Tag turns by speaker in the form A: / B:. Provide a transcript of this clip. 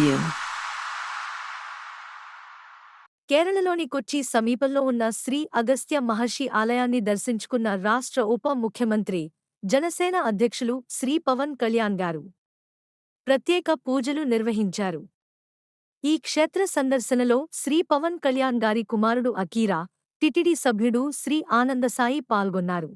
A: you. కేరళలోని కొచ్చి సమీపంలో ఉన్న శ్రీ అగస్త్య మహర్షి ఆలయాన్ని దర్శించుకున్న రాష్ట్ర ఉప ముఖ్యమంత్రి జనసేన అధ్యక్షులు శ్రీ పవన్ కళ్యాణ్ గారు ప్రత్యేక పూజలు నిర్వహించారు ఈ క్షేత్ర సందర్శనలో శ్రీ పవన్ కళ్యాణ్ గారి కుమారుడు అకీరా టిటిడి సభ్యుడు శ్రీ ఆనందసాయి పాల్గొన్నారు